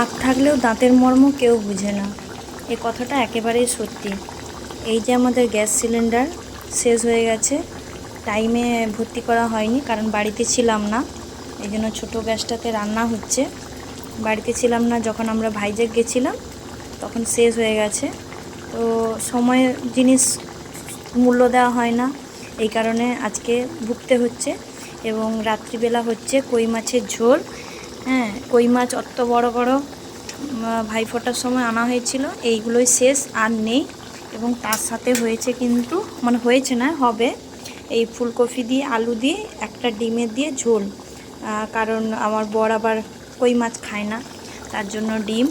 দাঁত থাকলেও দাঁতের মর্ম কেউ বুঝে না। এ কথাটা একেবারেই সত্যি। এই যে আমাদের গ্যাস সিলিন্ডার শেষ হয়ে গেছে, টাইমে ভর্তি করা হয়নি, কারণ বাড়িতে ছিলাম না। এই জন্য ছোটো গ্যাসটাতে রান্না হচ্ছে। বাড়িতে ছিলাম না, যখন আমরা ভাইজ্যাক গেছিলাম, তখন শেষ হয়ে গেছে। তো সময় জিনিস মূল্য দেওয়া হয় না। এই কারণে আজকে ভুগতে হচ্ছে এবং রাত্রিবেলা হচ্ছে কই মাছের ঝোল হ্যাঁ কই মাছ অত বড় বড় ভাইফোঁটার সময় আনা হয়েছিল। এইগুলোই শেষ আর নেই। এবং তার সাথে হয়েছে কিন্তু মানে হয়েছে না হবে। এই ফুলকপি দিয়ে আলু দিয়ে একটা ডিমের দিয়ে ঝোল। কারণ আমার বর আবার কই মাছ খায় না তার জন্য ডিম।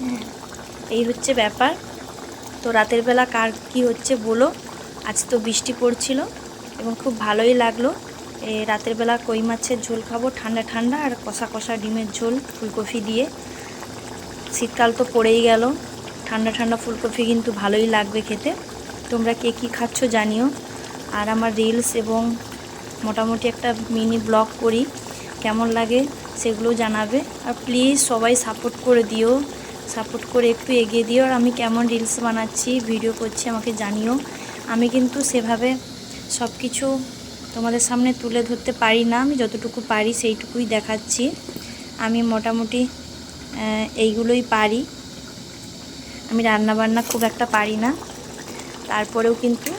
হ্যাঁ, এই হচ্ছে ব্যাপার। তো রাতের বেলা কার কি হচ্ছে বলো। আজ তো বৃষ্টি পড়ছিল এবং খুব ভালোই লাগল। রাতের বেলা কই মাছের ঝোল খাব, ঠান্ডা ঠান্ডা আর কষা কষা ডিমের ঝোল, ফুলকপি দিয়ে। শীতকাল তো পড়েই গেল, ঠান্ডা ঠান্ডা ফুলকপি কিন্তু ভালোই লাগবে খেতে। তোমরা কে কী খাচ্ছ জানিও। আর আমার রিলস এবং মোটামুটি একটা মিনি ব্লগ করি, কেমন লাগে সেগুলো জানাবে। আর প্লিজ সবাই সাপোর্ট করে দিও সাপোর্ট করে একটু এগিয়ে দিও। আর আমি কেমন রিলস বানাচ্ছি ভিডিও করছি আমাকে জানিও। আমি কিন্তু সেভাবে সব কিছু তোমাদের সামনে তুলে ধরতে পারি না, আমি যতটুকু পারি সেইটুকুই দেখাচ্ছি। আমি মোটামুটি এইগুলোই পারি। আমি রান্না বান্না খুব একটা পারি না। তারপরেও কিন্তু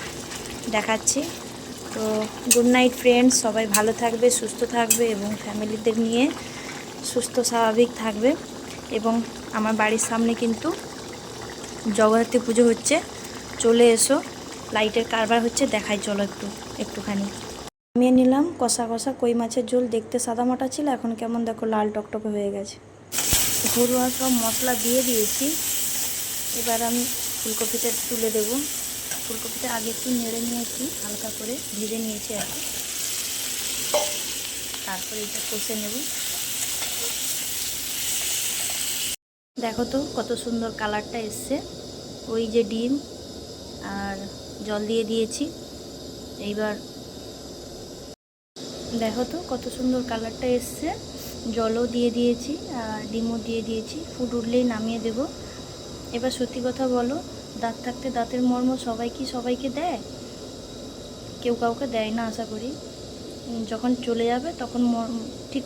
দেখাচ্ছি। তো গুড নাইট ফ্রেন্ডস সবাই ভালো থাকবে, সুস্থ থাকবে এবং ফ্যামিলিদের নিয়ে সুস্থ, স্বাভাবিক থাকবে। এবং আমার বাড়ির সামনে কিন্তু জগদ্ধাত্রী পুজো হচ্ছে। চলে এসো। লাইটের কারবার হচ্ছে, দেখাই, চলো একটু, একটুখানি। নামিয়ে নিলাম, কষা কষা কই মাছের ঝোল দেখতে সাদামাটা ছিল, এখন কেমন দেখো লাল টকটকে হয়ে গেছে। ঘরোয়া সব মশলা দিয়ে দিয়েছি। এবার আমি ফুলকপিটা তুলে দেবো। ফুলকপিটা আগে একটু নেড়ে নিয়েছি, হালকা করে ভেজে নিয়েছি আর তারপরে এটা কষে নেব। দেখো তো কত সুন্দর কালারটা এসছে। ওই যে ডিম আর জল দিয়ে দিয়েছি। এইবার দেখো তো, কত সুন্দর কালারটা এসছে। জলও দিয়ে দিয়েছি, আর ডিমও দিয়ে দিয়েছি। ফুট উঠলেই নামিয়ে দেব। এবার সত্যি কথা বলো, দাঁত থাকতে দাঁতের মর্ম সবাই কি সবাইকে দেয়? কেউ কাউকে দেয় না, আশা করি। যখন চলে যাবে, তখন ঠিক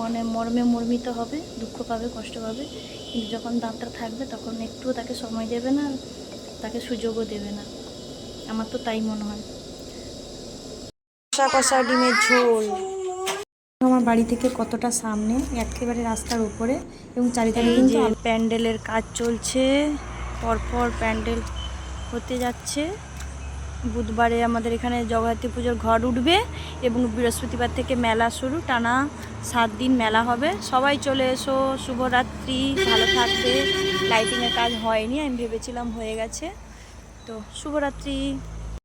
মানে মর্মে মর্মিত হবে, দুঃখ পাবে, কষ্ট পাবে। কিন্তু যখন দাঁতটা থাকবে, তখন একটুও তাকে সময় দেবে না, তাকে সুযোগও দেবে না। আমার তো তাই মনে হয়। কষা কষা ডিমের ঝোল। আমার বাড়ি থেকে কতটা সামনে একেবারে রাস্তার উপরে এবং চারিদিকে কিন্তু প্যান্ডেলের কাজ চলছে পরপর প্যান্ডেল হতে যাচ্ছে। বুধবারে আমাদের এখানে জগদ্ধাত্রী পুজোর ঘর উঠবে এবং বৃহস্পতিবার থেকে মেলা শুরু টানা সাত দিন মেলা হবে। সবাই চলে এসো শুভরাত্রি ভালো থাকবে। লাইটিংয়ের কাজ হয়নি আমি ভেবেছিলাম হয়ে গেছে। তো শুভরাত্রি।